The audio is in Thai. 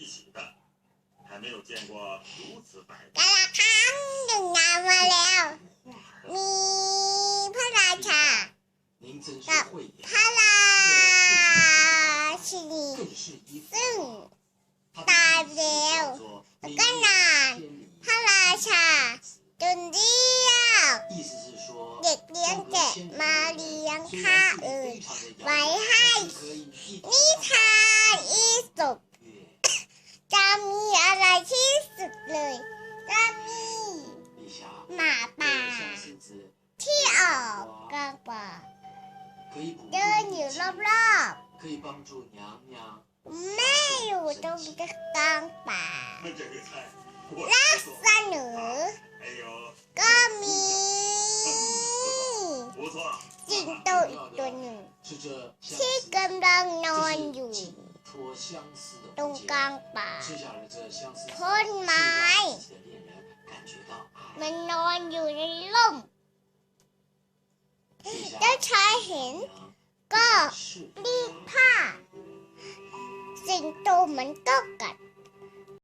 一起的，还没有见过如此百 กาละครั้งหนึ่งนานมาแล้ว 花儿 มีพระราชา 您真是慧眼 พ，ระราชินี 更是一 ซึ่ง 他的 ตาย 意 ไปแล้ว 思叫做 แล้ว 明 ก็ 月 นาน 千里 พระราชาจนเรียก 意思是说， เด็กเลี้ยง 相隔 แกะ 千里 มาเลี้ยง 虽 ข้า 然距 เอ่ 离 ย 非常的遥 ไว้ 远， ให้ ้ เลยก็มีหมาป่าที่ออกกระป๋อเดินอยู่รอบๆแม่อยู่ตรงกลางป่าลักษณะก็มีจิงโตอีกตัวหนึ่งที่กำลังนอนอยู่ ตรงกลางป่าต้นไม้ มันนอนอยู่ในร่มเจ้าชาเห็นก็รีบผ้า สิงโตมันก็กัด